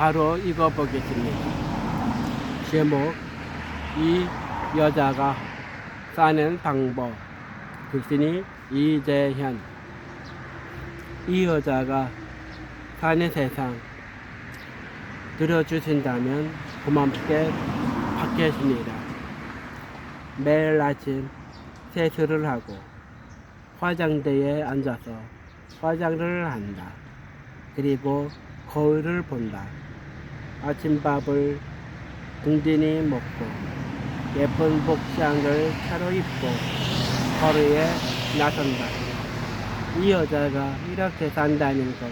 바로 읽어 보겠습니다. 제목 이 여자가 사는 방법 글쓴이 이재현 이 여자가 사는 세상 들어주신다면 고맙게 받겠습니다. 매일 아침 세수를 하고 화장대에 앉아서 화장을 한다. 그리고 거울을 본다. 아침밥을 든든히 먹고 예쁜 복장을 차려 입고 거리에 나선다. 이 여자가 이렇게 산다는 건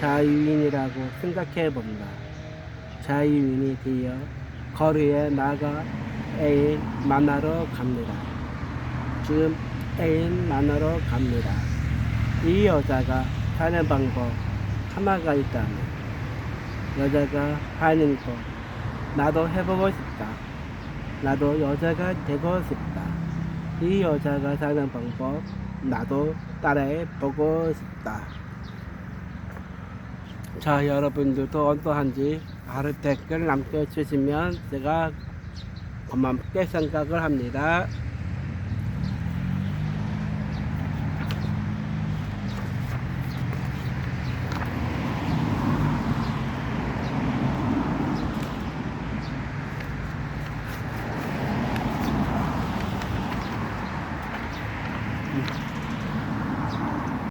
자유인이라고 생각해 본다. 자유인이 되어 거리에 나가 애인 만나러 갑니다. 지금 애인 만나러 갑니다. 이 여자가 사는 방법 하나가 있다면 여자가 하는 거 나도 해보고 싶다. 나도 여자가 되고 싶다. 이 여자가 사는 방법 나도 따라해 보고 싶다. 자 여러분들도 어떠한지 바로 댓글 남겨주시면 제가 고맙게 생각을 합니다.